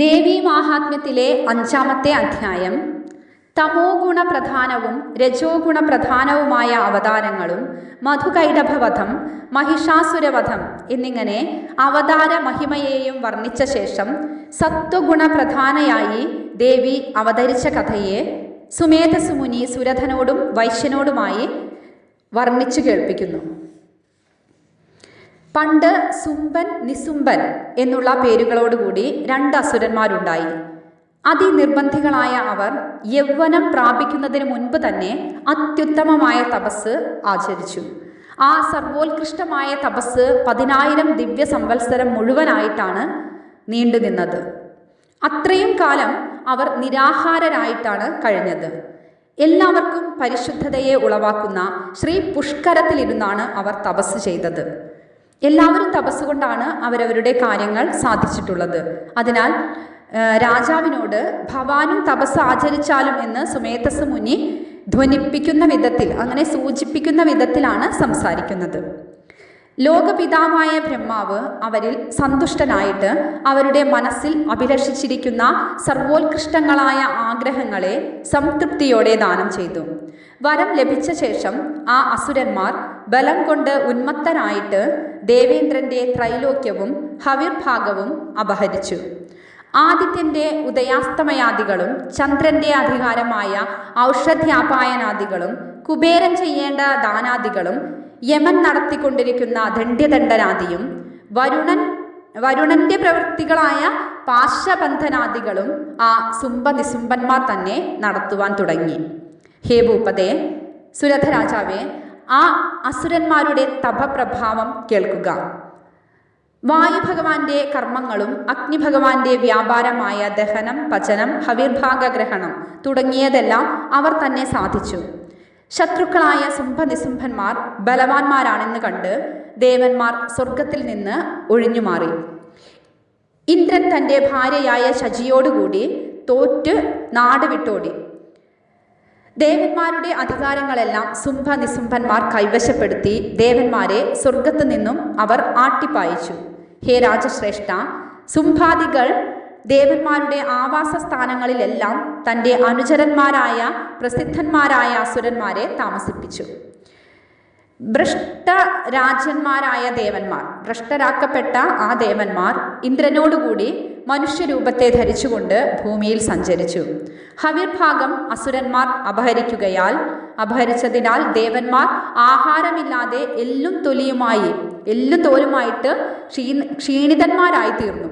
ദേവീ മാഹാത്മ്യത്തിലെ അഞ്ചാമത്തെ അധ്യായം. തമോ ഗുണപ്രധാനവും രജോ ഗുണപ്രധാനവുമായ അവതാരങ്ങളും മധുകൈടഭവധം മഹിഷാസുരവധം എന്നിങ്ങനെ അവതാര മഹിമയെയും വർണിച്ച ശേഷം സത്വഗുണപ്രധാനയായി ദേവി അവതരിച്ച കഥയെ സുമേധസുമുനി സുരഥനോടും വൈശ്യനോടുമായി വർണിച്ചു കേൾപ്പിക്കുന്നു. പണ്ട് സുംബൻ നിസുംബൻ എന്നുള്ള പേരുകളോടുകൂടി രണ്ട് അസുരന്മാരുണ്ടായി. അതിനിർബന്ധികളായ അവർ യൗവനം പ്രാപിക്കുന്നതിന് മുൻപ് തന്നെ അത്യുത്തമമായ തപസ് ആചരിച്ചു. ആ സർവോത്കൃഷ്ടമായ തപസ് പതിനായിരം ദിവ്യ സംവത്സരം മുഴുവനായിട്ടാണ് നീണ്ടുനിന്നത് അത്രയും കാലം അവർ നിരാഹാരരായിട്ടാണ് കഴിഞ്ഞത്. എല്ലാവർക്കും പരിശുദ്ധതയെ ഉളവാക്കുന്ന ശ്രീ പുഷ്കരത്തിലിരുന്നാണ് അവർ തപസ് ചെയ്തത്. എല്ലാവരും തപസ്സുകൊണ്ടാണ് അവരവരുടെ കാര്യങ്ങൾ സാധിച്ചിട്ടുള്ളത്. അതിനാൽ രാജാവിനോട് ഭവാനും തപസ് ആചരിച്ചാലും എന്ന് സുമേധസ് മുനി ധ്വനിപ്പിക്കുന്ന വിധത്തിൽ അങ്ങനെ സൂചിപ്പിക്കുന്ന വിധത്തിലാണ് സംസാരിക്കുന്നത്. ലോകപിതാവായ ബ്രഹ്മാവ് അവരിൽ സന്തുഷ്ടനായിട്ട് അവരുടെ മനസ്സിൽ അഭിലഷിച്ചിരിക്കുന്ന സർവോത്കൃഷ്ടങ്ങളായ ആഗ്രഹങ്ങളെ സംതൃപ്തിയോടെ ദാനം ചെയ്തു. വരം ലഭിച്ച ശേഷം ആ അസുരന്മാർ ബലം കൊണ്ട് ഉന്മത്തനായിട്ട് ദേവേന്ദ്രന്റെ ത്രൈലോക്യവും ഹവിർഭാഗവും അപഹരിച്ചു. ആദിത്യന്റെ ഉദയാസ്തമയാദികളും ചന്ദ്രന്റെ അധികാരമായ ഔഷധ്യാപായനാദികളും കുബേരൻ ചെയ്യേണ്ട ദാനാദികളും യമൻ നടത്തിക്കൊണ്ടിരിക്കുന്ന ദണ്ഡ്യദണ്ഡനാദിയും വരുണൻ വരുണന്റെ പ്രവൃത്തികളായ പാർശ്വബന്ധനാദികളും ആ സുംബ നിസുംബന്മാർ തന്നെ നടത്തുവാൻ തുടങ്ങി. ഹേ ഭൂപതേ സുരഥരാജാവേ ആ അസുരന്മാരുടെ തപപ്രഭാവം കേൾക്കുക. വായുഭഗവാന്റെ കർമ്മങ്ങളും അഗ്നിഭഗവാന്റെ വ്യാപാരമായ ദഹനം പചനം ഹവിർഭാഗഗ്രഹണം തുടങ്ങിയതെല്ലാം അവർ തന്നെ സാധിച്ചു. ശത്രുക്കളായ സുംഭനിസുംഭന്മാർ ബലവാന്മാരാണെന്ന് കണ്ട് ദേവന്മാർ സ്വർഗത്തിൽ നിന്ന് ഒഴിഞ്ഞുമാറി. ഇന്ദ്രൻ തന്റെ ഭാര്യയായ ശചിയോടുകൂടി തോറ്റ് നാട് വിട്ടോടി ദേവന്മാരുടെ അധികാരങ്ങളെല്ലാം സുംഭ നിസുംഭന്മാർ കൈവശപ്പെടുത്തി ദേവന്മാരെ സ്വർഗത്തു നിന്നും അവർ ആട്ടിപ്പായിച്ചു. ഹേ രാജശ്രേഷ്ഠ സുംഭാദികൾ ദേവന്മാരുടെ ആവാസ സ്ഥാനങ്ങളിലെല്ലാം തന്റെ അനുചരന്മാരായ പ്രസിദ്ധന്മാരായ അസുരന്മാരെ താമസിപ്പിച്ചു. ഭ്രഷ്ടരാജ്യന്മാരായ ദേവന്മാർ ഭ്രഷ്ടരാക്കപ്പെട്ട ആ ദേവന്മാർ ഇന്ദ്രനോടുകൂടി മനുഷ്യരൂപത്തെ ധരിച്ചുകൊണ്ട് ഭൂമിയിൽ സഞ്ചരിച്ചു. ഹവിർഭാഗം അസുരന്മാർ അപഹരിക്കുകയാൽ അപഹരിച്ചതിനാൽ ദേവന്മാർ ആഹാരമില്ലാതെ എല്ലും തൊലിയുമായി എല്ലും തോലുമായിട്ട് ക്ഷീ ക്ഷീണിതന്മാരായി തീർന്നു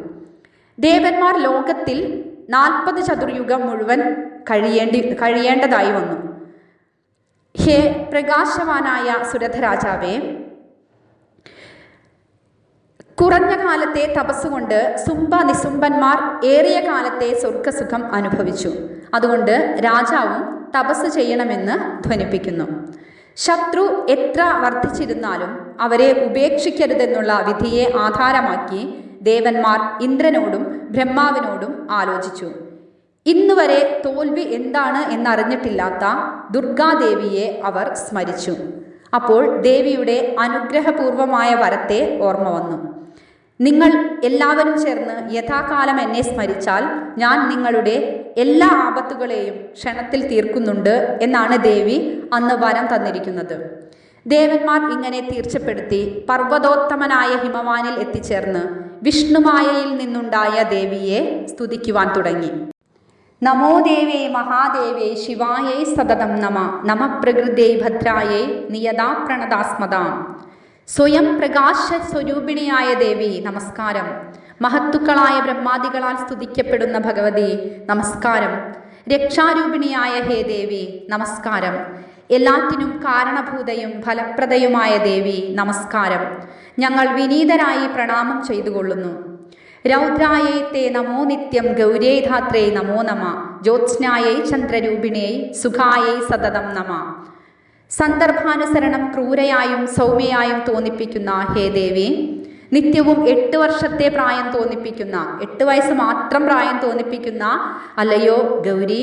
ദേവന്മാർ ലോകത്തിൽ നാൽപ്പത് ചതുർയുഗം മുഴുവൻ കഴിയേണ്ടി കഴിയേണ്ടതായി വന്നു. ഹേ പ്രകാശവാനായ സുരഥരാജാവേ കുറഞ്ഞ കാലത്തെ തപസ്സുകൊണ്ട് സുംബ നിസുംബന്മാർ ഏറിയ കാലത്തെ സ്വർഗസുഖം അനുഭവിച്ചു. അതുകൊണ്ട് രാജാവും തപസ് ചെയ്യണമെന്ന് ധ്വനിപ്പിക്കുന്നു. ശത്രു എത്ര വർദ്ധിച്ചിരുന്നാലും അവരെ ഉപേക്ഷിക്കരുതെന്നുള്ള വിധിയെ ആധാരമാക്കി ദേവന്മാർ ഇന്ദ്രനോടും ബ്രഹ്മാവിനോടും ആലോചിച്ചു. ഇന്നുവരെ തോൽവി എന്താണ് എന്നറിഞ്ഞിട്ടില്ലാത്ത ദുർഗാദേവിയെ അവർ സ്മരിച്ചു. അപ്പോൾ ദേവിയുടെ അനുഗ്രഹപൂർവമായ വരത്തെ ഓർമ്മ വന്നു. നിങ്ങൾ എല്ലാവരും ചേർന്ന് യഥാകാലം എന്നെ സ്മരിച്ചാൽ ഞാൻ നിങ്ങളുടെ എല്ലാ ആപത്തുകളെയും ക്ഷണത്തിൽ തീർക്കുന്നുണ്ട് എന്നാണ് ദേവി അന്ന് വരം തന്നിരിക്കുന്നത്. ദേവന്മാർ ഇങ്ങനെ തീർച്ചപ്പെടുത്തി പർവതോത്തമനായ ഹിമവാനിൽ എത്തിച്ചേർന്ന് വിഷ്ണുമായയിൽ നിന്നുണ്ടായ ദേവിയെ സ്തുതിക്കുവാൻ തുടങ്ങി. നമോ ദേവേ മഹാദേവേ ശിവായൈ സതതം നമ നമ പ്രകൃതേ ഭദ്രായേ നിയതാ പ്രണതാസ്മതാം സ്വയം പ്രകാശ സ്വരൂപിണിയായ ദേവി നമസ്കാരം. മഹത്തുക്കളായ ബ്രഹ്മാദികളാൽ സ്തുതിക്കപ്പെടുന്ന ഭഗവതി നമസ്കാരം. രക്ഷാരൂപിണിയായ ഹേ ദേവി നമസ്കാരം. എല്ലാറ്റിനും കാരണഭൂതയും ഫലപ്രദയുമായ ദേവി നമസ്കാരം. ഞങ്ങൾ വിനീതരായി പ്രണാമം ചെയ്തുകൊള്ളുന്നു. രൗദ്രായൈ തേ നമോ നിത്യം ഗൗരേ ധാത്രേ നമോ നമ. ജ്യോത്സ്നായൈ ചന്ദ്രരൂപിണേ സുഖായൈ സതതം നമ. സന്ദർഭാനുസരണം ക്രൂരയായും സൗമ്യയായും തോന്നിപ്പിക്കുന്ന ഹേ ദേവി നിത്യവും എട്ട് വർഷത്തെ പ്രായം തോന്നിപ്പിക്കുന്ന എട്ട് വയസ്സ് മാത്രം പ്രായം തോന്നിപ്പിക്കുന്ന അല്ലയോ ഗൗരി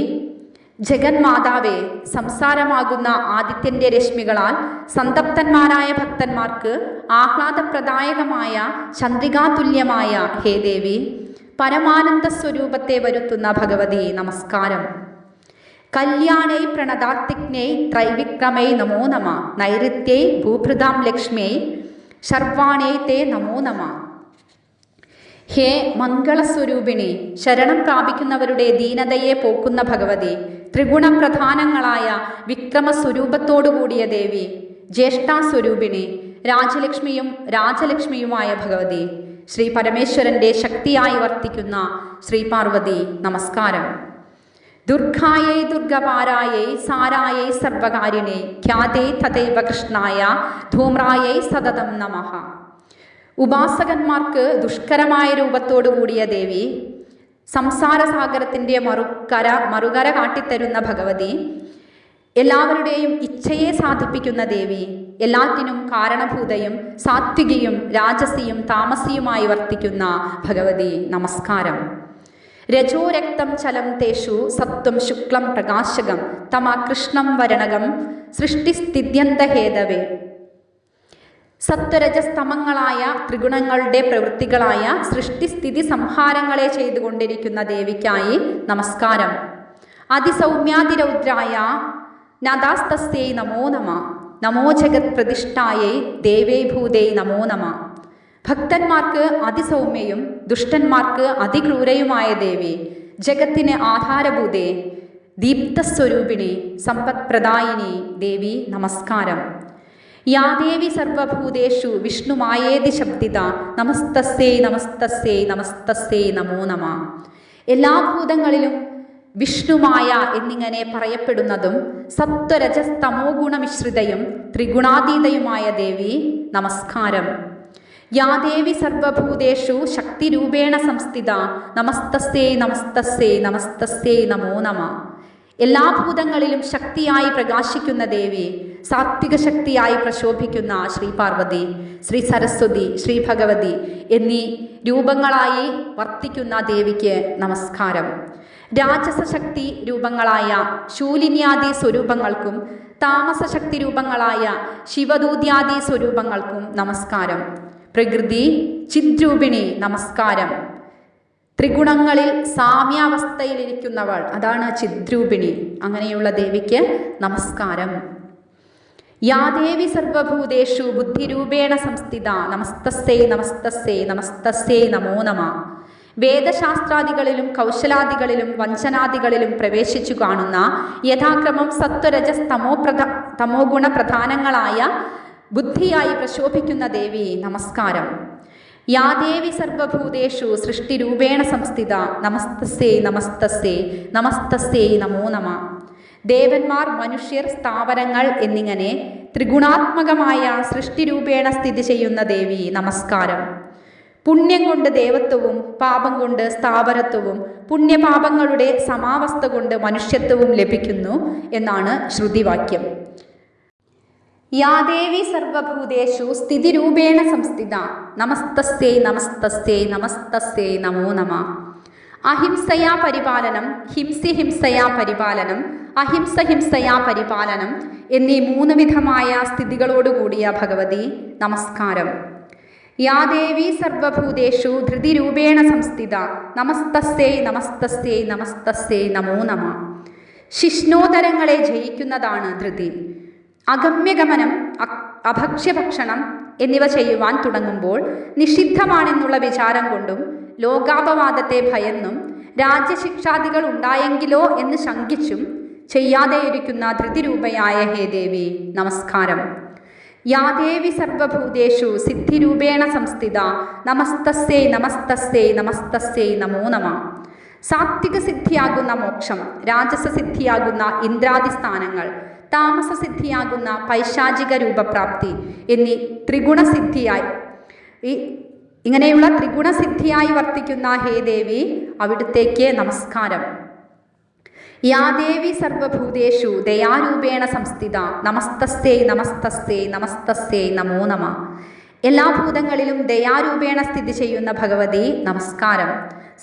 ജഗന്മാതാവേ സംസാരമാകുന്ന ആദിത്യന്റെ രശ്മികളാൽ സന്തപ്തന്മാരായ ഭക്തന്മാർക്ക് ആഹ്ലാദപ്രദായകമായ ചന്ദ്രികാതുല്യമായ ഹേ ദേവി പരമാനന്ദ സ്വരൂപത്തെ വരുത്തുന്ന ഭഗവതി നമസ്കാരം. കല്യാണൈ പ്രണതാത്തിജ്ഞൈ ത്രൈവിക്രമൈ നമോ നമ നൈഋത്യൈ ഭൂഭൃതാം ലക്ഷ്മിയൈ ശർവാണേ തേ നമോ നമ. ഹേ മംഗളസ്വരൂപിണി ശരണം പ്രാപിക്കുന്നവരുടെ ദീനതയെ പോക്കുന്ന ഭഗവതി ത്രിഗുണപ്രധാനങ്ങളായ വിക്രമസ്വരൂപത്തോടുകൂടിയ ദേവി ജ്യേഷ്ഠാസ്വരൂപിണി രാജലക്ഷ്മിയും രാജലക്ഷ്മിയുമായ ഭഗവതി ശ്രീ പരമേശ്വരന്റെ ശക്തിയായി വർത്തിക്കുന്ന ശ്രീ പാർവതി നമസ്കാരം. ദുർഗായൈ ദുർഗപാരായൈ സാരായൈ സർവകാരിണേ ഖ്യാതേ തഥൈവ കൃഷ്ണായ ധൂമ്രായൈ സതതം നമഃ. ഉപാസകന്മാർക്ക് ദുഷ്കരമായ രൂപത്തോടു കൂടിയ ദേവി സംസാരസാഗരത്തിന്റെ മറുകര മറുകര കാട്ടിത്തരുന്ന ഭഗവതി എല്ലാവരുടെയും ഇച്ഛയെ സാധിപ്പിക്കുന്ന ദേവി എല്ലാത്തിനും കാരണഭൂതയും സാത്വികയും രാജസിയും താമസിയുമായി വർത്തിക്കുന്ന ഭഗവതി നമസ്കാരം. രജോ രക്തം ചലം തേഷു സത്വം ശുക്ലം പ്രകാശകം തമ കൃഷ്ണം വരണകം സൃഷ്ടിസ്ഥിത്യന്തഹേതവേ സത്വരജസ്തമങ്ങളായ ത്രിഗുണങ്ങളുടെ പ്രവൃത്തികളായ സൃഷ്ടിസ്ഥിതി സംഹാരങ്ങളെ ചെയ്തുകൊണ്ടിരിക്കുന്ന ദേവിക്കായി നമസ്കാരം. അതിസൗമ്യാതിരൗദ്രായ നദാസ്തസ്യൈ നമോ നമ നമോ ജഗത് പ്രതിഷ്ഠായൈ ദേവേ ഭൂതൈ നമോ നമ. ഭക്തന്മാർക്ക് അതിസൗമ്യയും ദുഷ്ടന്മാർക്ക് അതിക്രൂരയുമായ ദേവി ജഗത്തിന് ആധാരഭൂതേ ദീപ്തസ്വരൂപിണി സമ്പത്പ്രദായിനി ദേവി നമസ്കാരം. യാ സർവഭൂതേഷു സർവഭൂതേഷു വിഷ്ണുമായേതി ശബ്ദിത. നമസ്തസ്സേ നമസ്തസ്സേ നമസ്തസ്സേ നമോ നമ. എല്ലാ ഭൂതങ്ങളിലും വിഷ്ണുമായ എന്നിങ്ങനെ പറയപ്പെടുന്നതും സത്വരജസ്തമോ ഗുണമിശ്രിതയും ത്രിഗുണാതീതയുമായ ദേവി നമസ്കാരം. യാദേവി സർവഭൂതേഷു ശക്തിരൂപേണ സംസ്ഥിത. നമസ്തസ്സേ നമസ്തസ്സേ നമസ്തസ്സേ നമോ നമ. എല്ലാ ഭൂതങ്ങളിലും ശക്തിയായി പ്രകാശിക്കുന്ന ദേവി സാത്വിക ശക്തിയായി പ്രശോഭിക്കുന്ന ശ്രീ പാർവതി ശ്രീ സരസ്വതി ശ്രീ ഭഗവതി എന്നീ രൂപങ്ങളായി വർത്തിക്കുന്ന ദേവിക്ക് നമസ്കാരം. രാജസശക്തി രൂപങ്ങളായ ശൂലിന്യാദി സ്വരൂപങ്ങൾക്കും താമസശക്തി രൂപങ്ങളായ ശിവദൂത്യാദി സ്വരൂപങ്ങൾക്കും നമസ്കാരം. പ്രകൃതി ചിദ്രൂപിണി നമസ്കാരം. ത്രിഗുണങ്ങളിൽ സാമ്യാവസ്ഥയിലിരിക്കുന്നവൾ അതാണ് ചിദ്രൂപിണി. അങ്ങനെയുള്ള ദേവിക്ക് നമസ്കാരം. യാ ദേവി സർവഭൂതേഷു ബുദ്ധിരൂപേണ സംസ്ഥിത നമസ്തസ്സേ നമസ്തസ്സേ നമസ്തസ്സേ നമോ നമ. വേദശാസ്ത്രാദികളിലും കൗശലാദികളിലും വഞ്ചനാദികളിലും പ്രവേശിച്ചു കാണുന്ന യഥാക്രമം സത്വരജസ് തമോ പ്രധ തമോ ഗുണപ്രധാനങ്ങളായ ബുദ്ധിയായി പ്രശോഭിക്കുന്ന ദേവി നമസ്കാരം. യാ ദേവി സർവഭൂതേഷു സൃഷ്ടിരൂപേണ സംസ്ഥിത നമസ്തസ്സേ നമസ്തസ്സേ നമസ്തസ്സേ നമോ നമ. ദേവന്മാർ മനുഷ്യർ സ്ഥാപനങ്ങൾ എന്നിങ്ങനെ ത്രിഗുണാത്മകമായ സൃഷ്ടിരൂപേണ സ്ഥിതി ചെയ്യുന്ന ദേവി. നമസ്കാരം. പുണ്യം കൊണ്ട് ദേവത്വവും പാപം കൊണ്ട് സ്ഥാപനത്വവും പുണ്യപാപങ്ങളുടെ സമാവസ്ഥ കൊണ്ട് മനുഷ്യത്വവും ലഭിക്കുന്നു എന്നാണ് ശ്രുതിവാക്യം. യാദേവി സർവഭൂതേഷു സ്ഥിതിരൂപേണ സംസ്ഥിത. നമസ്തസ്യൈ നമസ്തസ്യൈ നമസ്തസ്യൈ നമോ നമ. അഹിംസയാ പരിപാലനം ഹിംസി ഹിംസയാ പരിപാലനം അഹിംസ ഹിംസയാ പരിപാലനം എന്നീ മൂന്ന് വിധമായ സ്ഥിതികളോടുകൂടിയ ഭഗവതി നമസ്കാരം. യാ ദേവി സർവഭൂതേഷു ധൃതിരൂപേണ സംസ്ഥിത നമസ്തസ്യൈ നമസ്തസ്യൈ നമസ്തസ്യൈ നമോ നമ. ശിഷ്ണോതരങ്ങളെ ജയിക്കുന്നതാണ് ധൃതി. അഗമ്യഗമനം അഭക്ഷ്യഭക്ഷണം എന്നിവ ചെയ്യുവാൻ തുടങ്ങുമ്പോൾ നിഷിദ്ധമാണെന്നുള്ള വിചാരം കൊണ്ടും ലോകാപവാദത്തെ ഭയന്നും രാജ്യശിക്ഷാദികൾ ഉണ്ടായെങ്കിലോ എന്ന് ശങ്കിച്ചും ചെയ്യാതെയിരിക്കുന്ന ധൃതിരൂപയായ ഹേ ദേവി നമസ്കാരം. യാദേവി സർവഭൂതേഷു സിദ്ധിരൂപേണ സംസ്ഥിത നമസ്തസ്സേ നമസ്തസ്സേ നമസ്തസ്സേ നമോ നമ. സാത്വിക സിദ്ധിയാകുന്ന മോക്ഷം രാജസ സിദ്ധിയാകുന്ന ഇന്ദ്രാദി സ്ഥാനങ്ങൾ താമസ സിദ്ധിയാകുന്ന പൈശാചിക രൂപപ്രാപ്തി എന്നീ ത്രിഗുണസിദ്ധിയായി. ഈ ഇങ്ങനെയുള്ള ത്രിഗുണസിദ്ധിയായി വർത്തിക്കുന്ന ഹേ ദേവി അവിടുത്തേക്ക് നമസ്കാരം. യാ ദേവി സർവഭൂതേഷു ദയാരൂപേണ സംസ്ഥിത നമസ്തസ്തേ നമസ്തസ്തേ നമസ്തസ്തേ നമോ നമ. എല്ലാ ഭൂതങ്ങളിലും ദയാരൂപേണ സ്ഥിതി ചെയ്യുന്ന ഭഗവതി നമസ്കാരം.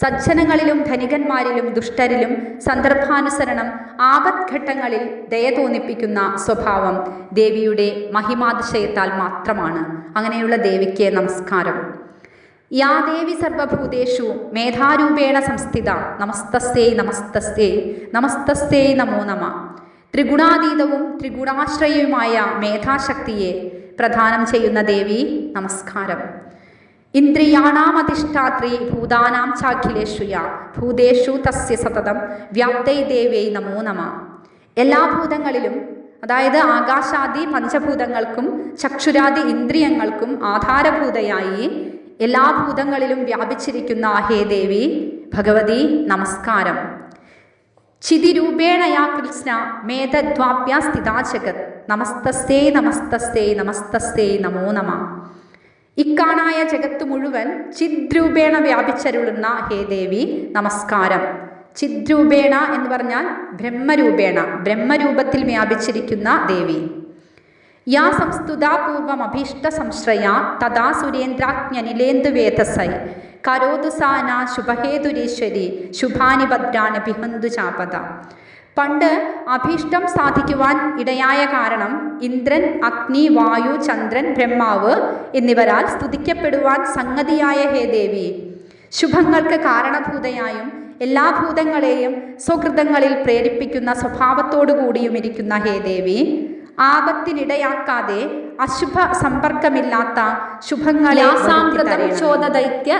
സജ്ജനങ്ങളിലും ധനികന്മാരിലും ദുഷ്ടരിലും സന്ദർഭാനുസരണം ആപത്ഘട്ടങ്ങളിൽ ദയ തോന്നിപ്പിക്കുന്ന സ്വഭാവം ദേവിയുടെ മഹിമാതിശയത്താൽ മാത്രമാണ്. അങ്ങനെയുള്ള ദേവിക്ക് നമസ്കാരം. യാ ദേവി സർവഭൂതേഷു മേധാരൂപേണ സംസ്ഥിത നമസ്തസ്തേ നമസ്തസ്തേ നമസ്തസ്തേ നമോ നമ. ത്രിഗുണാതീതവും ത്രിഗുണാശ്രയവുമായ മേധാശക്തിയെ പ്രദാനം ചെയ്യുന്ന ദേവി നമസ്കാരം. ഇന്ദ്രിയാണാമധിഷ്ഠാത്രി ഭൂതാനാം ചാഖിലേഷുയ ഭൂതേഷു തസ്യ സതതം. വ്യാപ്തൈ ദേവൈ നമോ നമ. എല്ലാ ഭൂതങ്ങളിലും അതായത് ആകാശാദി പഞ്ചഭൂതങ്ങൾക്കും ചക്ഷുരാദി ഇന്ദ്രിയങ്ങൾക്കും ആധാരഭൂതയായി എല്ലാ ഭൂതങ്ങളിലും വ്യാപിച്ചിരിക്കുന്ന ഹേ ദേവി ഭഗവതി നമസ്കാരം. ചിതിരൂപേണയാ കൃഷ്ണ മേധദ്വാപ്യ സ്ഥിതാ ജഗത്. നമസ്തസ്തേ നമസ്തസ്തേ നമസ്തസ്തേ നമോ നമ. ഇക്കാണായ ജഗത്ത് മുഴുവൻ ചിദ്രൂപേണ വ്യാപിച്ചരുളുന്ന ഹേ ദേവി നമസ്കാരം. ചിദ്രൂപേണ എന്ന് പറഞ്ഞാൽ ബ്രഹ്മരൂപേണ ബ്രഹ്മരൂപത്തിൽ വ്യാപിച്ചിരിക്കുന്ന ദേവി. യാ സംസ്തുതാ പൂർവം അഭീഷ്ട സംശ്രയ തഥാ സുരേന്ദ്രാജ്ഞനിലേന്ദു വേദസൈ കരോതു സാന ശുഭഹേതുരീശ്വരി ശുഭാനി ഭദ്രാന് ബിഹന്തു ചാപത. പണ്ട് അഭീഷ്ടം സാധിക്കുവാൻ ഇടയായ കാരണം ഇന്ദ്രൻ അഗ്നി വായു ചന്ദ്രൻ ബ്രഹ്മാവ് എന്നിവരാൽ സ്തുതിക്കപ്പെടുവാൻ സംഗതിയായ ഹേ ദേവി. ശുഭങ്ങൾക്ക് കാരണഭൂതയായും എല്ലാ ഭൂതങ്ങളെയും സ്വകൃതങ്ങളിൽ പ്രേരിപ്പിക്കുന്ന സ്വഭാവത്തോടു കൂടിയും ഇരിക്കുന്ന ഹേ ദേവി ആപത്തിനിടയാക്കാതെ അശുഭ സമ്പർക്കമില്ലാത്ത ശുഭങ്ങളെ ചോദദൈത്യ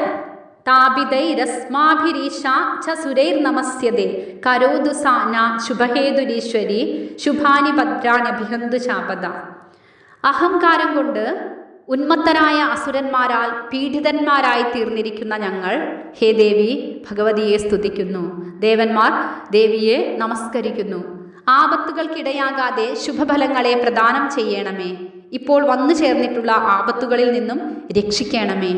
സുരൈർനമസ്യതേ. കരോതു സാ ശുഭഹേതുരീശ്വരി ശുഭാനി ഭദ്രാനഭിഹന്തു ചാപദ അഹങ്കാരം കൊണ്ട് ഉന്മത്തരായ അസുരന്മാരാൽ പീഡിതന്മാരായി തീർന്നിരിക്കുന്ന ഞങ്ങൾ ഹേ ദേവി ഭഗവതിയെ സ്തുതിക്കുന്നു. ദേവന്മാർ ദേവിയെ നമസ്കരിക്കുന്നു. ആപത്തുകൾക്കിടയാകാതെ ശുഭഫലങ്ങളെ പ്രദാനം ചെയ്യണമേ. ഇപ്പോൾ വന്നു ചേർന്നിട്ടുള്ള ആപത്തുകളിൽ നിന്നും രക്ഷിക്കണമേ.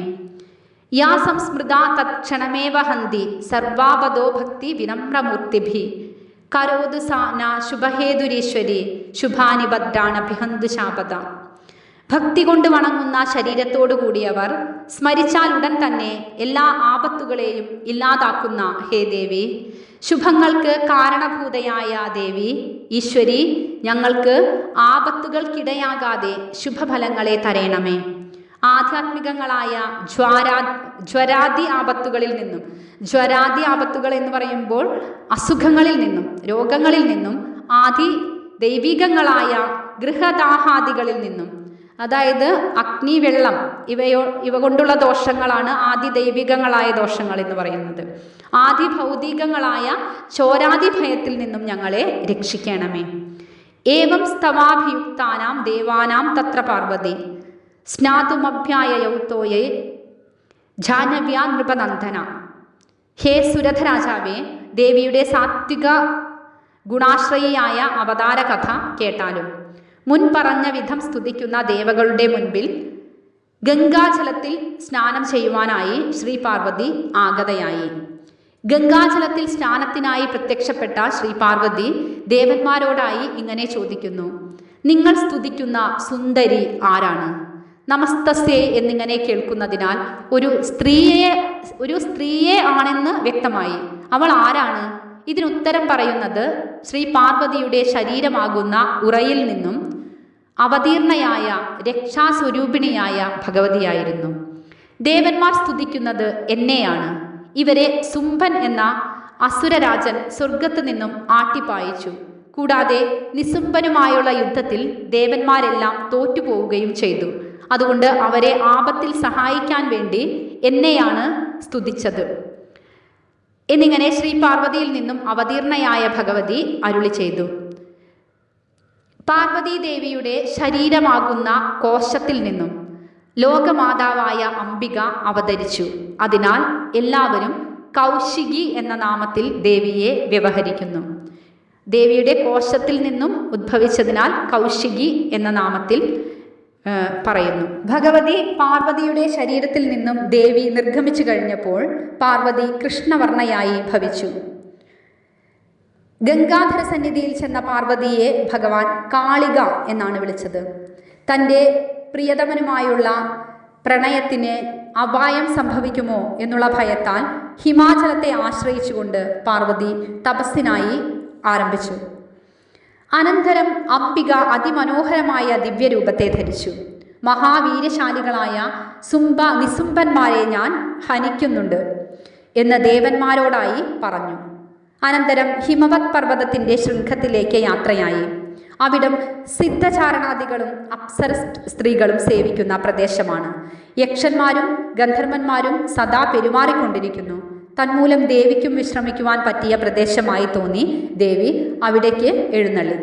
യാ സംസ്മൃത തത്ക്ഷണമേവ ഹന്തി സർവാപദോ ഭക്തി വിനമ്രമൂർത്തിഭി. കരോതു സാ ന ശുഭഹേതുരീശ്വരി ശുഭാനി ഭദ്രാണഭിഹന്തു ശാപത. ഭക്തി കൊണ്ട് വണങ്ങുന്ന ശരീരത്തോടു കൂടിയവർ സ്മരിച്ചാൽ ഉടൻ തന്നെ എല്ലാ ആപത്തുകളെയും ഇല്ലാതാക്കുന്ന ഹേ ദേവി. ശുഭങ്ങൾക്ക് കാരണഭൂതയായ ദേവി ഈശ്വരി ഞങ്ങൾക്ക് ആപത്തുകൾക്കിടയാകാതെ ശുഭഫലങ്ങളെ തരയണമേ ആധ്യാത്മികങ്ങളായ ജ്വാരാ ജ്വരാദി ആപത്തുകളിൽ നിന്നും ജ്വരാദി ആപത്തുകൾ എന്ന് പറയുമ്പോൾ അസുഖങ്ങളിൽ നിന്നും രോഗങ്ങളിൽ നിന്നും ആദി ദൈവികങ്ങളായ ഗൃഹദാഹാദികളിൽ നിന്നും അതായത് അഗ്നി വെള്ളം ഇവയോ ഇവ കൊണ്ടുള്ള ദോഷങ്ങളാണ് ആദി ദൈവികങ്ങളായ ദോഷങ്ങൾ എന്ന് പറയുന്നത്. ആദി ഭൗതികങ്ങളായ ചോരാദി ഭയത്തിൽ നിന്നും ഞങ്ങളെ രക്ഷിക്കണമേ. ഏവം സ്തവാഭിയുക്താനാം ദേവാനാം തത്ര പാർവതി. സ്നാതുമഭ്യായ യൗത്തോയെ ജാനവ്യാ നൃപനന്ദന. ഹേ സുരഥരാജാവേ ദേവിയുടെ സാത്വിക ഗുണാശ്രയിയായ അവതാര കഥ കേട്ടാലും മുൻ പറഞ്ഞ വിധം സ്തുതിക്കുന്ന ദേവകളുടെ മുൻപിൽ ഗംഗാജലത്തിൽ സ്നാനം ചെയ്യുവാനായി ശ്രീ പാർവതി ആഗതയായി. ഗംഗാജലത്തിൽ സ്നാനത്തിനായി പ്രത്യക്ഷപ്പെട്ട ശ്രീ പാർവതി ദേവന്മാരോടായി ഇങ്ങനെ ചോദിക്കുന്നു നിങ്ങൾ സ്തുതിക്കുന്ന സുന്ദരി ആരാണ്? നമസ്തസ്യേ എന്നിങ്ങനെ കേൾക്കുന്നതിനാൽ ഒരു സ്ത്രീയെ ഒരു സ്ത്രീയെ ആണെന്ന് വ്യക്തമായി. അവൾ ആരാണ്? ഇതിനുത്തരം പറയുന്നത് ശ്രീ പാർവതിയുടെ ശരീരമാകുന്ന ഉറയിൽ നിന്നും അവതീർണയായ രക്ഷാസ്വരൂപിണിയായ ഭഗവതിയായിരുന്നു. ദേവന്മാർ സ്തുതിക്കുന്നത് എന്നെയാണ്. ഇവരെ സുംഭൻ എന്ന അസുരരാജൻ സ്വർഗത്ത് നിന്നും ആട്ടിപ്പായിച്ചു. കൂടാതെ നിസുംബനുമായുള്ള യുദ്ധത്തിൽ ദേവന്മാരെല്ലാം തോറ്റുപോവുകയും ചെയ്തു. അതുകൊണ്ട് അവരെ ആപത്തിൽ സഹായിക്കാൻ വേണ്ടി എന്നെയാണ് സ്തുതിച്ചത്. എന്നിങ്ങനെ ശ്രീ പാർവതിയിൽ നിന്നും അവതീർണയായ ഭഗവതി അരുളി ചെയ്തു. പാർവതി ദേവിയുടെ ശരീരമാകുന്ന കോശത്തിൽ നിന്നും ലോകമാതാവായ അംബിക അവതരിച്ചു. അതിനാൽ എല്ലാവരും കൗശികി എന്ന നാമത്തിൽ ദേവിയെ വ്യവഹരിക്കുന്നു. ദേവിയുടെ കോശത്തിൽ നിന്നും ഉദ്ഭവിച്ചതിനാൽ കൗശികി എന്ന നാമത്തിൽ പറയുന്നു. ഭഗവതി പാർവതിയുടെ ശരീരത്തിൽ നിന്നും ദേവി നിർഗമിച്ചു കഴിഞ്ഞപ്പോൾ പാർവതി കൃഷ്ണവർണയായി ഭവിച്ചു. ഗംഗാധര സന്നിധിയിൽ ചെന്ന പാർവതിയെ ഭഗവാൻ കാളിക എന്നാണ് വിളിച്ചത്. തന്റെ പ്രിയതമനുമായുള്ള പ്രണയത്തിന് അപായം സംഭവിക്കുമോ എന്നുള്ള ഭയത്താൽ ഹിമാചലത്തെ ആശ്രയിച്ചുകൊണ്ട് പാർവതി തപസ്സിനായി ആരംഭിച്ചു. അനന്തരം അംബിക അതിമനോഹരമായ ദിവ്യരൂപത്തെ ധരിച്ചു. മഹാവീരശാലികളായ സുംബ നിസുംബന്മാരെ ഞാൻ ഹനിക്കുന്നുണ്ട് എന്ന് ദേവന്മാരോടായി പറഞ്ഞു. അനന്തരം ഹിമവത് പർവതത്തിന്റെ ശൃംഖത്തിലേക്ക് യാത്രയായി. അവിടം സിദ്ധചാരണാദികളും അപ്സര സ്ത്രീകളും സേവിക്കുന്ന പ്രദേശമാണ്. യക്ഷന്മാരും ഗന്ധർവന്മാരും സദാ പെരുമാറിക്കൊണ്ടിരിക്കുന്നു. തന്മൂലം ദേവിക്കും വിശ്രമിക്കുവാൻ പറ്റിയ പ്രദേശമായി തോന്നി ദേവി അവിടേക്ക് എഴുന്നള്ളി.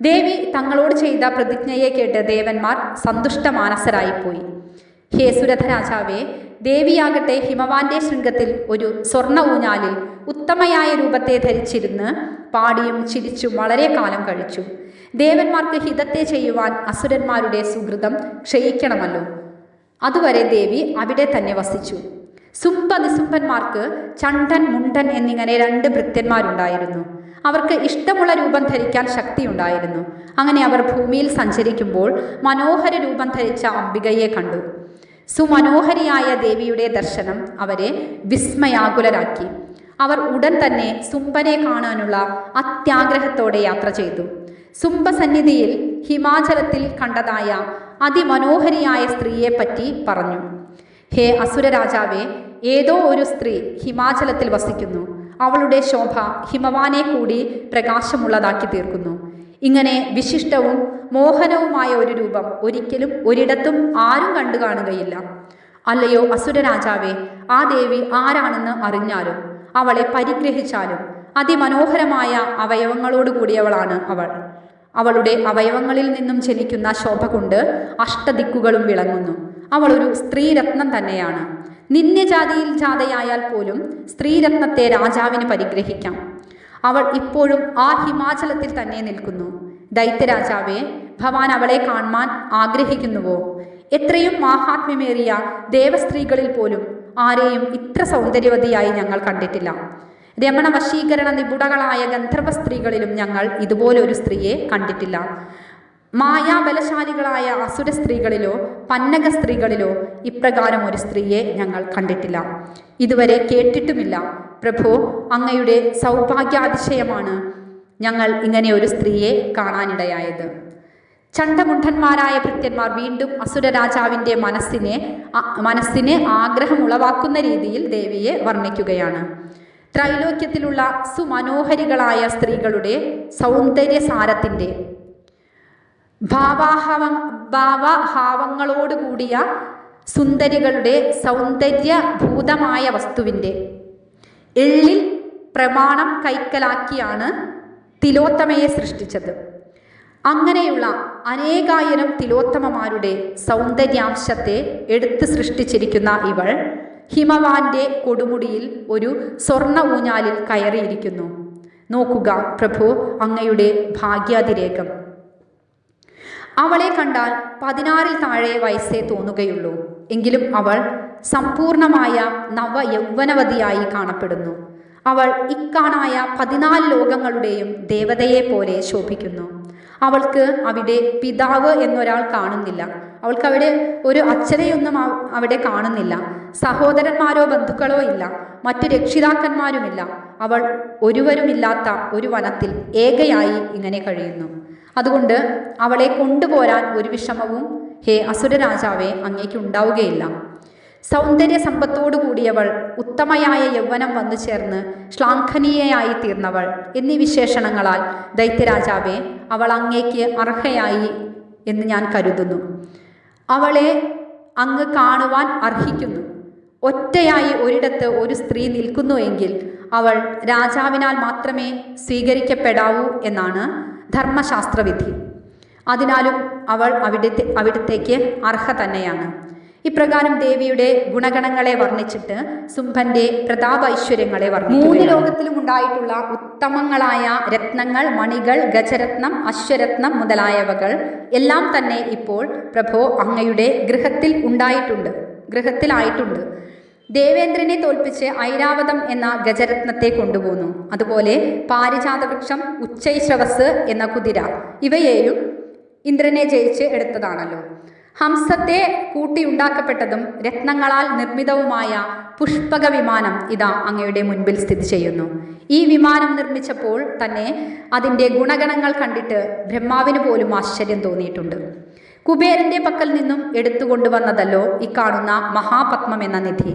ദേവി തങ്ങളോട് ചെയ്ത പ്രതിജ്ഞയെ കേട്ട് ദേവന്മാർ സന്തുഷ്ട മാനസരായിപ്പോയി. ഹേ സുരഥ രാജാവേ ദേവിയാകട്ടെ ഹിമവാന്റെ ശൃംഗത്തിൽ ഒരു സ്വർണ ഊഞ്ഞാലിൽ ഉത്തമയായ രൂപത്തെ ധരിച്ചിരുന്ന് പാടിയും ചിരിച്ചും വളരെ കാലം കഴിച്ചു. ദേവന്മാർക്ക് ഹിതത്തെ ചെയ്യുവാൻ അസുരന്മാരുടെ സുഹൃതം ക്ഷയിക്കണമല്ലോ. അതുവരെ ദേവി അവിടെ തന്നെ വസിച്ചു. സുംബ നിസുംബന്മാർക്ക് ചണ്ടൻ മുണ്ടൻ എന്നിങ്ങനെ രണ്ട് ഭൃത്യന്മാരുണ്ടായിരുന്നു. അവർക്ക് ഇഷ്ടമുള്ള രൂപം ധരിക്കാൻ ശക്തിയുണ്ടായിരുന്നു. അങ്ങനെ അവർ ഭൂമിയിൽ സഞ്ചരിക്കുമ്പോൾ മനോഹര രൂപം ധരിച്ച അംബികയെ കണ്ടു. സുമനോഹരിയായ ദേവിയുടെ ദർശനം അവരെ വിസ്മയാകുലരാക്കി. അവർ ഉടൻ തന്നെ സുംബനെ കാണാനുള്ള അത്യാഗ്രഹത്തോടെ യാത്ര ചെയ്തു. സുംബസന്നിധിയിൽ ഹിമാചലത്തിൽ കണ്ടതായ അതിമനോഹരിയായ സ്ത്രീയെപ്പറ്റി പറഞ്ഞു. ഹേ അസുര രാജാവേ ഏതോ ഒരു സ്ത്രീ ഹിമാചലത്തിൽ വസിക്കുന്നു. അവളുടെ ശോഭ ഹിമവാനെ കൂടി പ്രകാശമുള്ളതാക്കി തീർക്കുന്നു. ഇങ്ങനെ വിശിഷ്ടവും മോഹനവുമായ ഒരു രൂപം ഒരിക്കലും ഒരിടത്തും ആരും കണ്ടു കാണുകയില്ല. അല്ലയോ അസുര രാജാവേ ആ ദേവി ആരാണെന്ന് അറിഞ്ഞാലും അവളെ പരിഗ്രഹിച്ചാലും അതിമനോഹരമായ അവയവങ്ങളോടുകൂടിയവളാണ് അവൾ. അവളുടെ അവയവങ്ങളിൽ നിന്നും ജനിക്കുന്ന ശോഭ കൊണ്ട് അഷ്ടദിക്കുകളും വിളങ്ങുന്നു. അവൾ ഒരു സ്ത്രീരത്നം തന്നെയാണ്. നിന്യജാതിയിൽ ജാതയായാൽ പോലും സ്ത്രീരത്നത്തെ രാജാവിന് പരിഗ്രഹിക്കാം. അവൾ ഇപ്പോഴും ആ ഹിമാചലത്തിൽ തന്നെ നിൽക്കുന്നു. ദൈത്യരാജാവേ ഭവാൻ അവളെ കാണുവാൻ ആഗ്രഹിക്കുന്നുവോ? എത്രയും മാഹാത്മ്യമേറിയ ദേവസ്ത്രീകളിൽ പോലും ആരെയും ഇത്ര സൗന്ദര്യവതിയായി ഞങ്ങൾ കണ്ടിട്ടില്ല. രമണ വശീകരണ നിപുണകളായ ഗന്ധർവ സ്ത്രീകളിലും ഞങ്ങൾ ഇതുപോലൊരു സ്ത്രീയെ കണ്ടിട്ടില്ല. മായാബലശാലികളായ അസുര സ്ത്രീകളിലോ പന്നക സ്ത്രീകളിലോ ഇപ്രകാരം ഒരു സ്ത്രീയെ ഞങ്ങൾ കണ്ടിട്ടില്ല. ഇതുവരെ കേട്ടിട്ടുമില്ല. പ്രഭു അങ്ങയുടെ സൗഭാഗ്യാതിശയമാണ് ഞങ്ങൾ ഇങ്ങനെ ഒരു സ്ത്രീയെ കാണാനിടയായത്. ചണ്ടമുണ്ഠന്മാരായ ഭൃത്യന്മാർ വീണ്ടും അസുര രാജാവിന്റെ മനസ്സിനെ മനസ്സിന് ആഗ്രഹമുളവാക്കുന്ന രീതിയിൽ ദേവിയെ വർണിക്കുകയാണ്. ത്രൈലോക്യത്തിലുള്ള സുമനോഹരികളായ സ്ത്രീകളുടെ സൗന്ദര്യ സൗന്ദര്യസാരത്തിന്റെ ഭാവാഹവ ഭാവഹാവങ്ങളോടുകൂടിയ സുന്ദരികളുടെ സൗന്ദര്യഭൂതമായ വസ്തുവിന്റെ എള്ളിൽ പ്രമാണം കൈക്കലാക്കിയാണ് തിലോത്തമയെ സൃഷ്ടിച്ചത്. അങ്ങനെയുള്ള അനേകായിരം തിലോത്തമമാരുടെ സൗന്ദര്യാംശത്തെ എടുത്ത് സൃഷ്ടിച്ചിരിക്കുന്ന ഇവൾ ഹിമവാന്റെ കൊടുമുടിയിൽ ഒരു സ്വർണ ഊഞ്ഞാലിൽ കയറിയിരിക്കുന്നു. നോക്കുക പ്രഭു അങ്ങയുടെ ഭാഗ്യാതിരേകം. അവളെ കണ്ടാൽ പതിനാറിൽ താഴെ വയസ്സേ തോന്നുകയുള്ളൂ. എങ്കിലും അവൾ സമ്പൂർണമായ നവ യൗവനവതിയായി കാണപ്പെടുന്നു. അവൾ ഇക്കാണായ പതിനാല് ലോകങ്ങളുടെയും ദേവതയെ പോലെ ശോഭിക്കുന്നു. അവൾക്ക് അവിടെ പിതാവ് എന്നൊരാൾ കാണുന്നില്ല. അവൾക്ക് അവിടെ ഒരു അച്ഛനെയൊന്നും അവിടെ കാണുന്നില്ല. സഹോദരന്മാരോ ബന്ധുക്കളോ ഇല്ല. മറ്റു രക്ഷിതാക്കന്മാരുമില്ല. അവൾ ഒരുവരുമില്ലാത്ത ഒരു വനത്തിൽ ഏകയായി ഇങ്ങനെ കഴിയുന്നു. അതുകൊണ്ട് അവളെ കൊണ്ടുപോരാൻ ഒരു വിഷമവും ഹേ അസുര രാജാവേ അങ്ങേക്ക് ഉണ്ടാവുകയില്ല. സൗന്ദര്യ സമ്പത്തോടു കൂടിയവൾ ഉത്തമയായ യൗവനം വന്നു ചേർന്ന് ശ്ലാഘനീയയായി തീർന്നവൾ എന്നീ വിശേഷണങ്ങളാൽ ദൈത്യരാജാവെ അവൾ അങ്ങേക്ക് അർഹയായി എന്ന് ഞാൻ കരുതുന്നു. അവളെ അങ്ങ് കാണുവാൻ അർഹിക്കുന്നു. ഒറ്റയായി ഒരിടത്ത് ഒരു സ്ത്രീ നിൽക്കുന്നു എങ്കിൽ അവൾ രാജാവിനാൽ മാത്രമേ സ്വീകരിക്കപ്പെടാവൂ എന്നാണ് ധർമ്മശാസ്ത്രവിധി. അതിനാലും അവൾ അവിടുത്തെ അവിടത്തേക്ക് അർഹ തന്നെയാണ് ഇപ്രകാരം ദേവിയുടെ ഗുണഗണങ്ങളെ വർണിച്ചിട്ട് സുംഭന്റെ പ്രതാപ ഐശ്വര്യങ്ങളെ വർണിച്ചു മൂന്ന് ലോകത്തിലും ഉണ്ടായിട്ടുള്ള ഉത്തമങ്ങളായ രത്നങ്ങൾ മണികൾ ഗജരത്നം അശ്വരത്നം മുതലായവകൾ എല്ലാം തന്നെ ഇപ്പോൾ പ്രഭോ അങ്ങയുടെ ഗൃഹത്തിൽ ഉണ്ടായിട്ടുണ്ട്. ഗൃഹത്തിലായിട്ടുണ്ട്. ദേവേന്ദ്രനെ തോൽപ്പിച്ച് ഐരാവതം എന്ന ഗജരത്നത്തെ കൊണ്ടുപോന്നു. അതുപോലെ പാരിജാതവൃക്ഷം ഉച്ചൈശ്രവസ് എന്ന കുതിര ഇവയെയും ഇന്ദ്രനെ ജയിച്ച് എടുത്തതാണല്ലോ. ഹംസത്തെ കൂട്ടിയുണ്ടാക്കപ്പെട്ടതും രത്നങ്ങളാൽ നിർമ്മിതവുമായ പുഷ്പക വിമാനം ഇതാ അങ്ങയുടെ മുൻപിൽ സ്ഥിതി ചെയ്യുന്നു. ഈ വിമാനം നിർമ്മിച്ചപ്പോൾ തന്നെ അതിന്റെ ഗുണഗണങ്ങൾ കണ്ടിട്ട് ബ്രഹ്മാവിന് പോലും ആശ്ചര്യം തോന്നിയിട്ടുണ്ട്. കുബേരന്റെ പക്കൽ നിന്നും എടുത്തുകൊണ്ടുവന്നതല്ലോ ഇക്കാണുന്ന മഹാപത്മം എന്ന നിധി.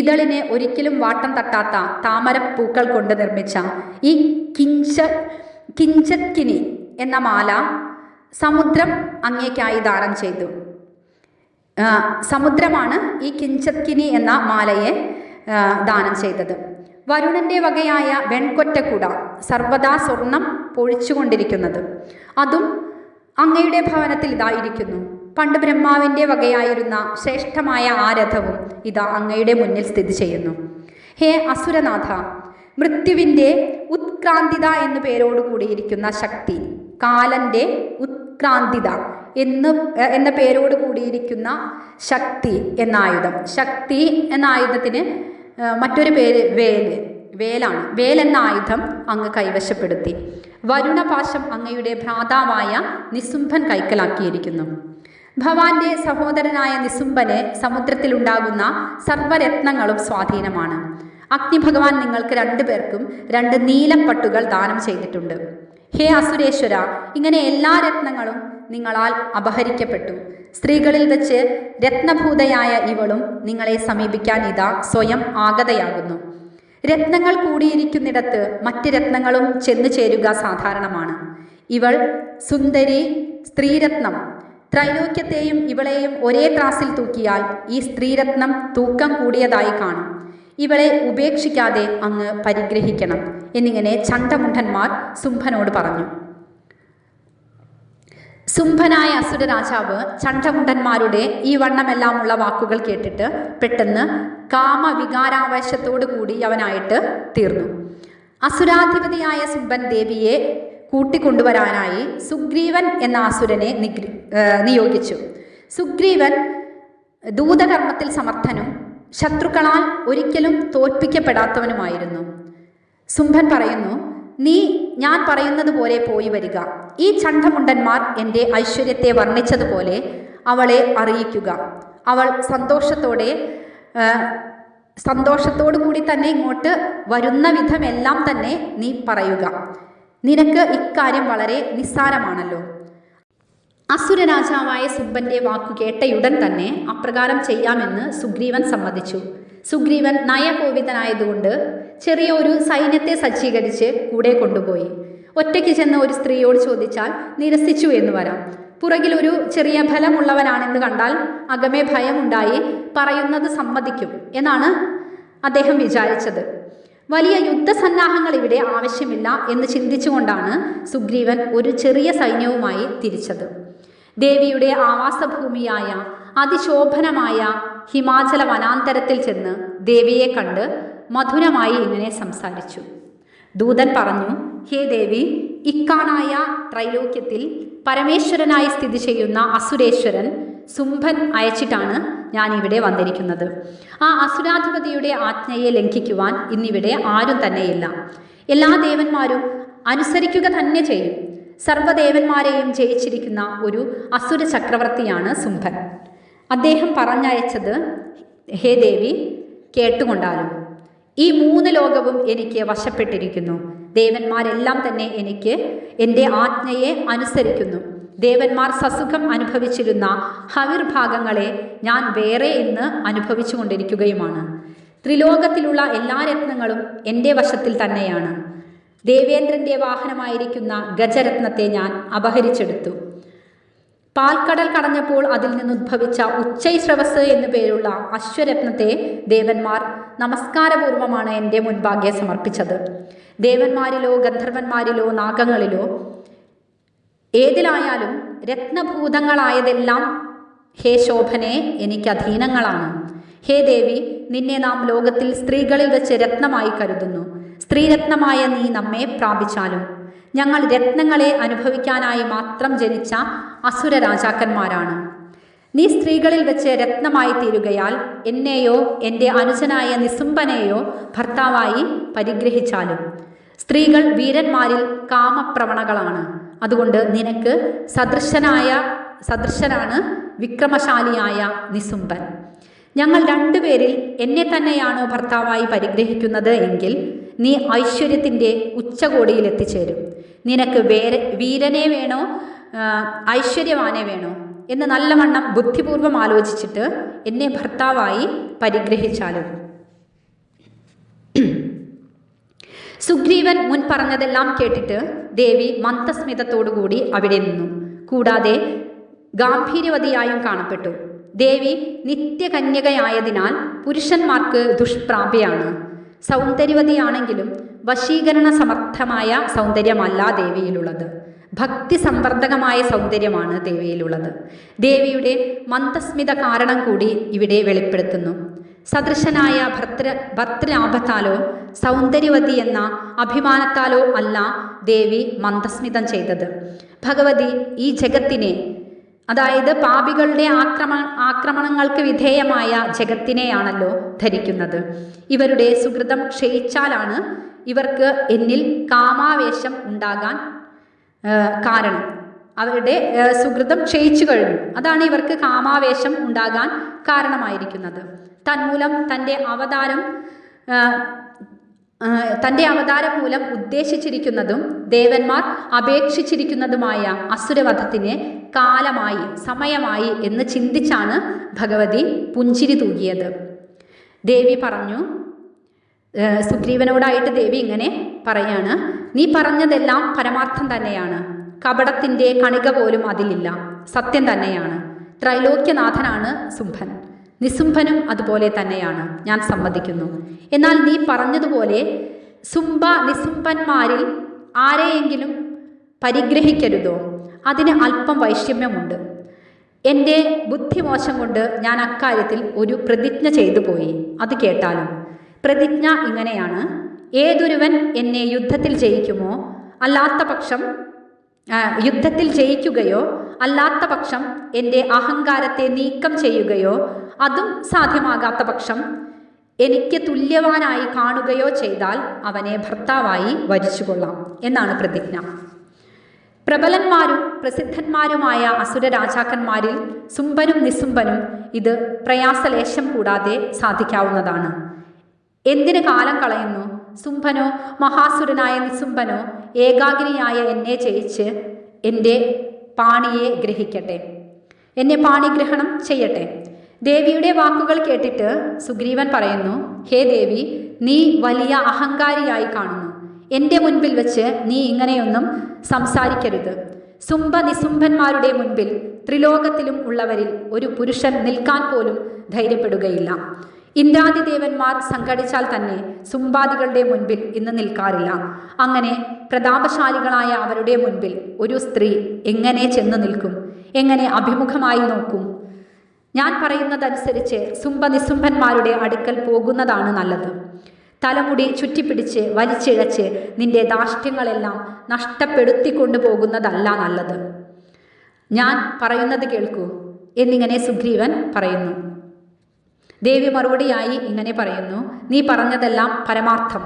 ഇതളിനെ ഒരിക്കലും വാട്ടം തട്ടാത്ത താമരപ്പൂക്കൾ കൊണ്ട് നിർമ്മിച്ച ഈ കിഞ്ച കിഞ്ചത്കിനി എന്ന മാല സമുദ്രം അങ്ങേക്കായി ദാനം ചെയ്തു. സമുദ്രമാണ് ഈ കിഞ്ചത്കിനി എന്ന മാലയെ ദാനം ചെയ്തത്. വരുണന്റെ വകയായ വെൺകൊറ്റക്കുട സർവദാ സ്വർണം പൊഴിച്ചുകൊണ്ടിരിക്കുന്നത്. അതും അങ്ങയുടെ ഭവനത്തിൽ ഇതായിരിക്കുന്നു പണ്ട് ബ്രഹ്മാവിന്റെ വകയായിരുന്ന ശ്രേഷ്ഠമായ ആ രഥവും ഇതാ അങ്ങയുടെ മുന്നിൽ സ്ഥിതി ചെയ്യുന്നു. ഹേ അസുരനാഥ മൃത്യുവിന്റെ ഉത്ക്രാന്തിത എന്നു പേരോട് കൂടിയിരിക്കുന്ന ശക്തി കാലന്റെ ഉത്ക്രാന്തിത എന്ന് എന്ന പേരോട് കൂടിയിരിക്കുന്ന ശക്തി എന്ന ആയുധം ശക്തി എന്ന ആയുധത്തിന് മറ്റൊരു പേര് വേൽ വേലാണ്. വേൽ എന്ന ആയുധം അങ്ങ് കൈവശപ്പെടുത്തി. വരുണപാശം അങ്ങയുടെ ഭ്രാതാവായ നിസുംഭൻ കൈക്കലാക്കിയിരിക്കുന്നു. ഭവാന്റെ സഹോദരനായ നിസുംബന് സമുദ്രത്തിലുണ്ടാകുന്ന സർവരത്നങ്ങളും സ്വാധീനമാണ്. അഗ്നിഭഗവാൻ നിങ്ങൾക്ക് രണ്ടു പേർക്കും രണ്ട് നീലപ്പട്ടുകൾ ദാനം ചെയ്തിട്ടുണ്ട്. ഹേ അസുരേശ്വര ഇങ്ങനെ എല്ലാ രത്നങ്ങളും നിങ്ങളാൽ അപഹരിക്കപ്പെട്ടു. സ്ത്രീകളിൽ വെച്ച് രത്നഭൂതയായ ഇവളും നിങ്ങളെ സമീപിക്കാൻ ഇതാ സ്വയം ആഗതയാകുന്നു. രത്നങ്ങൾ കൂടിയിരിക്കുന്നിടത്ത് മറ്റ് രത്നങ്ങളും ചെന്നു ചേരുക സാധാരണമാണ്. ഇവൾ സുന്ദരി സ്ത്രീരത്നം. ത്രൈലോക്യത്തെയും ഇവളെയും ഒരേ ത്രാസിൽ തൂക്കിയാൽ ഈ സ്ത്രീരത്നം തൂക്കം കൂടിയതായി കാണും. ഇവളെ ഉപേക്ഷിക്കാതെ അങ്ങ് പരിഗ്രഹിക്കണം എന്നിങ്ങനെ ചണ്ടമുണ്ടന്മാർ സുംഭനോട് പറഞ്ഞു. സുംഭനായ അസുരരാജാവ് ചണ്ഡമുണ്ടന്മാരുടെ ഈ വണ്ണമെല്ലാമുള്ള വാക്കുകൾ കേട്ടിട്ട് പെട്ടെന്ന് കാമവികാരാവേശത്തോടു കൂടി അവനായിട്ട് തീർന്നു. അസുരാധിപതിയായ സുംഭൻ ദേവിയെ കൂട്ടിക്കൊണ്ടുവരാനായി സുഗ്രീവൻ എന്ന അസുരനെ നിയോഗിച്ചു. സുഗ്രീവൻ ദൂതകർമ്മത്തിൽ സമർത്ഥനും ശത്രുക്കളാൽ ഒരിക്കലും തോൽപ്പിക്കപ്പെടാത്തവനുമായിരുന്നു. സുംഭൻ പറയുന്നു നീ ഞാൻ പറയുന്നത് പോലെ പോയി വരിക. ഈ ചണ്ഡമുണ്ടന്മാർ എന്റെ ഐശ്വര്യത്തെ വർണിച്ചതുപോലെ അവളെ അറിയിക്കുക. അവൾ സന്തോഷത്തോടെ സന്തോഷത്തോടു കൂടി തന്നെ ഇങ്ങോട്ട് വരുന്ന വിധമെല്ലാം തന്നെ നീ പറയുക. നിനക്ക് ഇക്കാര്യം വളരെ നിസ്സാരമാണല്ലോ. അസുരരാജാവായ സുബ്ബന്റെ വാക്കു കേട്ടയുടൻ തന്നെ അപ്രകാരം ചെയ്യാമെന്ന് സുഗ്രീവൻ സമ്മതിച്ചു. സുഗ്രീവൻ നയകോപിതനായതുകൊണ്ട് ചെറിയ ഒരു സൈന്യത്തെ സജ്ജീകരിച്ച് കൂടെ കൊണ്ടുപോയി. ഒറ്റയ്ക്ക് ചെന്ന ഒരു സ്ത്രീയോട് ചോദിച്ചാൽ നിരസിച്ചു എന്ന് വരാം. പുറകിൽ ഒരു ചെറിയ ഫലമുള്ളവനാണെന്ന് കണ്ടാൽ അകമേ ഭയമുണ്ടായി പറയുന്നത് സമ്മതിക്കും എന്നാണ് അദ്ദേഹം വിചാരിച്ചത്. വലിയ യുദ്ധസന്നാഹങ്ങൾ ഇവിടെ ആവശ്യമില്ല എന്ന് ചിന്തിച്ചുകൊണ്ടാണ് സുഗ്രീവൻ ഒരു ചെറിയ സൈന്യവുമായി തിരിച്ചത്. ദേവിയുടെ ആവാസഭൂമിയായ അതിശോഭനമായ ഹിമാചല വനാന്തരത്തിൽ ചെന്ന് ദേവിയെ കണ്ട് മധുരമായി ഇങ്ങനെ സംസാരിച്ചു. ദൂതൻ പറഞ്ഞു ഹേ ദേവി ഇക്കാണായ ത്രൈലോക്യത്തിൽ പരമേശ്വരനായി സ്ഥിതി ചെയ്യുന്ന അസുരേശ്വരൻ സുംഭൻ അയച്ചിട്ടാണ് ഞാൻ ഇവിടെ വന്നിരിക്കുന്നത്. ആ അസുരാധിപതിയുടെ ആജ്ഞയെ ലംഘിക്കുവാൻ ഇന്നിവിടെ ആരും തന്നെയില്ല. എല്ലാ ദേവന്മാരും അനുസരിക്കുക തന്നെ ചെയ്യും. സർവദേവന്മാരെയും ജയിച്ചിരിക്കുന്ന ഒരു അസുര ചക്രവർത്തിയാണ് സുംഭൻ. അദ്ദേഹം പറഞ്ഞയച്ചത് ഹേ ദേവി കേട്ടുകൊണ്ടാലും. ഈ മൂന്ന് ലോകവും എനിക്ക് വശപ്പെട്ടിരിക്കുന്നു. ദേവന്മാരെല്ലാം തന്നെ എനിക്ക് എന്റെ ആജ്ഞയെ അനുസരിക്കുന്നു. ദേവന്മാർ സസുഖം അനുഭവിച്ചിരുന്ന ഹവിർഭാഗങ്ങളെ ഞാൻ വേറെ ഇന്ന് അനുഭവിച്ചു കൊണ്ടിരിക്കുകയുമാണ്. ത്രിലോകത്തിലുള്ള എല്ലാ രത്നങ്ങളും എന്റെ വശത്തിൽ തന്നെയാണ്. ദേവേന്ദ്രന്റെ വാഹനമായിരിക്കുന്ന ഗജരത്നത്തെ ഞാൻ അപഹരിച്ചെടുത്തു. പാൽക്കടൽ കടഞ്ഞപ്പോൾ അതിൽ നിന്നുദ്ഭവിച്ച ഉച്ചൈശ്രവസ് എന്നു പേരുള്ള അശ്വരത്നത്തെ ദേവന്മാർ നമസ്കാരപൂർവമാണ് എന്റെ മുൻപാകെ സമർപ്പിച്ചത്. ദേവന്മാരിലോ ഗന്ധർവന്മാരിലോ നാഗങ്ങളിലോ ഏതിലായാലും രത്നഭൂതങ്ങളായതെല്ലാം ഹേ ശോഭനെ എനിക്ക് അധീനങ്ങളാണ്. ഹേ ദേവി നിന്നെ നാം ലോകത്തിൽ സ്ത്രീകളിൽ വെച്ച് രത്നമായി കരുതുന്നു. സ്ത്രീരത്നമായ നീ നമ്മെ പ്രാപിച്ചാലും. ഞങ്ങൾ രത്നങ്ങളെ അനുഭവിക്കാനായി മാത്രം ജനിച്ച അസുര രാജാക്കന്മാരാണ്. നീ സ്ത്രീകളിൽ വെച്ച് രത്നമായി തീരുകയാൽ എന്നെയോ എന്റെ അനുജനായ നിസുംബനെയോ ഭർത്താവായി പരിഗ്രഹിച്ചാലും. സ്ത്രീകൾ വീരന്മാരിൽ കാമപ്രവണകളാണ്. അതുകൊണ്ട് നിനക്ക് സദൃശനായ സദൃശനാണ് വിക്രമശാലിയായ നിസുംബൻ ഞങ്ങൾ രണ്ടുപേരിൽ എന്നെ തന്നെയാണോ ഭർത്താവായി പരിഗ്രഹിക്കുന്നത് എങ്കിൽ നീ ഐശ്വര്യത്തിന്റെ ഉച്ചകോടിയിൽ എത്തിച്ചേരും നിനക്ക് വേറെ വീരനെ വേണോ ഐശ്വര്യവാനെ വേണോ എന്ന് നല്ലവണ്ണം ബുദ്ധിപൂർവം ആലോചിച്ചിട്ട് എന്നെ ഭർത്താവായി പരിഗ്രഹിച്ചാലും. സുഗ്രീവൻ മുൻ പറഞ്ഞതെല്ലാം കേട്ടിട്ട് ദേവി മന്ദസ്മിതത്തോടുകൂടി അവിടെ നിന്നു. കൂടാതെ ഗാംഭീര്യവതിയായും കാണപ്പെട്ടു. ദേവി നിത്യകന്യകയായതിനാൽ പുരുഷന്മാർക്ക് ദുഷ്പ്രാപ്യയാണ് സൗന്ദര്യവതിയാണെങ്കിലും വശീകരണ സമർത്ഥമായ സൗന്ദര്യമല്ല ദേവിയിലുള്ളത്. ഭക്തി സംവർദ്ധകമായ സൗന്ദര്യമാണ് ദേവിയിലുള്ളത്. ദേവിയുടെ മന്ദസ്മിത കാരണം കൂടി ഇവിടെ വെളിപ്പെടുത്തുന്നു. സദൃശനായ ഭർത്തൃ ഭർത്തൃലാഭത്താലോ സൗന്ദര്യവതി എന്ന അഭിമാനത്താലോ അല്ല ദേവി മന്ദസ്മിതം ചെയ്തത്. ഭഗവതി ഈ ജഗത്തിനെ അതായത് പാപികളുടെ ആക്രമ ആക്രമണങ്ങൾക്ക് വിധേയമായ ജഗത്തിനെയാണല്ലോ ധരിക്കുന്നത്. ഇവരുടെ സുഹൃതം ക്ഷയിച്ചാലാണ് ഇവർക്ക് എന്നിൽ കാമാവേശം ഉണ്ടാകാൻ കാരണം. അവരുടെ സുഹൃതം ക്ഷയിച്ചു കഴിഞ്ഞു. അതാണ് ഇവർക്ക് കാമാവേശം ഉണ്ടാകാൻ കാരണമായിരിക്കുന്നത്. തന്മൂലം തന്റെ അവതാരം തന്റെ അവതാരം മൂലം ഉദ്ദേശിച്ചിരിക്കുന്നതും ദേവന്മാർ അപേക്ഷിച്ചിരിക്കുന്നതുമായ അസുരവധത്തിന് കാലമായി സമയമായി എന്ന് ചിന്തിച്ചാണ് ഭഗവതി പുഞ്ചിരി തൂകിയത്. ദേവി പറഞ്ഞു സുഗ്രീവനോടായിട്ട് ദേവി ഇങ്ങനെ പറയാണ് നീ പറഞ്ഞതെല്ലാം പരമാർത്ഥം തന്നെയാണ്. കപടത്തിന്റെ കണിക പോലും അതിലില്ല. സത്യം തന്നെയാണ്. ത്രൈലോക്യനാഥനാണ് സുംഭൻ. നിസുംഭനും അതുപോലെ തന്നെയാണ്. ഞാൻ സമ്മതിക്കുന്നു. എന്നാൽ നീ പറഞ്ഞതുപോലെ സുംഭ നിസുംഭന്മാരിൽ ആരെയെങ്കിലും പരിഗ്രഹിക്കരുതോ? അതിന് അല്പം വൈഷമ്യമുണ്ട്. എന്റെ ബുദ്ധിമോശം കൊണ്ട് ഞാൻ അക്കാര്യത്തിൽ ഒരു പ്രതിജ്ഞ ചെയ്തു പോയി. അത് കേട്ടാലും പ്രതിജ്ഞ ഇങ്ങനെയാണ്. ഏതൊരുവൻ എന്നെ യുദ്ധത്തിൽ ജയിക്കുമോ? അല്ലാത്ത പക്ഷം യുദ്ധത്തിൽ ജയിക്കുകയോ അല്ലാത്ത പക്ഷം എന്റെ അഹങ്കാരത്തെ നീക്കം ചെയ്യുകയോ അതും സാധ്യമാകാത്ത പക്ഷം എനിക്ക് തുല്യവാനായി കാണുകയോ ചെയ്താൽ അവനെ ഭർത്താവായി വരിച്ചുകൊള്ളാം എന്നാണ് പ്രതിജ്ഞ. പ്രബലന്മാരും പ്രസിദ്ധന്മാരുമായ അസുര രാജാക്കന്മാരിൽ സുംബനും നിസുംബനും ഇത് പ്രയാസലേശം കൂടാതെ സാധിക്കാവുന്നതാണ്. എന്തിന് കാലം കളയുന്നു? സുംഭനോ മഹാസുരനായ നിസുംഭനോ ഏകാഗ്നിയായ എന്നെ ജയിച്ച് എന്റെ പാണിയെ ഗ്രഹിക്കട്ടെ. എന്നെ പാണിഗ്രഹണം ചെയ്യട്ടെ. ദേവിയുടെ വാക്കുകൾ കേട്ടിട്ട് സുഗ്രീവൻ പറയുന്നു ഹേ ദേവി നീ വലിയ അഹങ്കാരിയായി കാണുന്നു. എന്റെ മുൻപിൽ വെച്ച് നീ ഇങ്ങനെയൊന്നും സംസാരിക്കരുത്. സുംഭ നിസുംഭന്മാരുടെ മുൻപിൽ ത്രിലോകത്തിലും ഉള്ളവരിൽ ഒരു പുരുഷൻ നിൽക്കാൻ പോലും ധൈര്യപ്പെടുകയില്ല. ഇന്ദ്രാദിദേവന്മാർ സംഘടിച്ചാൽ തന്നെ സുംബാദികളുടെ മുൻപിൽ ഇന്ന് നിൽക്കാറില്ല. അങ്ങനെ പ്രതാപശാലികളായ അവരുടെ മുൻപിൽ ഒരു സ്ത്രീ എങ്ങനെ ചെന്ന് നിൽക്കും? എങ്ങനെ അഭിമുഖമായി നോക്കും? ഞാൻ പറയുന്നതനുസരിച്ച് സുംബ നിസുംബന്മാരുടെ അടുക്കൽ പോകുന്നതാണ് നല്ലത്. തലമുടി ചുറ്റിപ്പിടിച്ച് വലിച്ചിഴച്ച് നിന്റെ ദാഷ്ട്യങ്ങളെല്ലാം നഷ്ടപ്പെടുത്തിക്കൊണ്ടു പോകുന്നതല്ല നല്ലത്. ഞാൻ പറയുന്നത് കേൾക്കൂ എന്നിങ്ങനെ സുഗ്രീവൻ പറയുന്നു. ദേവി മറുപടിയായി ഇങ്ങനെ പറയുന്നു നീ പറഞ്ഞതെല്ലാം പരമാർത്ഥം.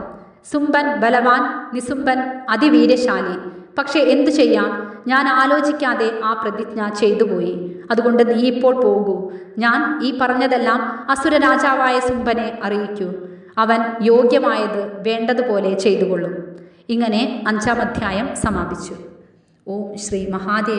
സുംബൻ ബലവാൻ നിസുംബൻ അതിവീര്യശാലി. പക്ഷേ എന്തു ചെയ്യാം? ഞാൻ ആലോചിക്കാതെ ആ പ്രതിജ്ഞ ചെയ്തുപോയി. അതുകൊണ്ട് നീ ഇപ്പോൾ പോകൂ. ഞാൻ ഈ പറഞ്ഞതെല്ലാം അസുര രാജാവായ സുംബനെ അറിയിക്കൂ. അവൻ യോഗ്യമായത് വേണ്ടതുപോലെ ചെയ്തുകൊള്ളും. ഇങ്ങനെ അഞ്ചാം അധ്യായം സമാപിച്ചു. ഓം ശ്രീ മഹാദേവ്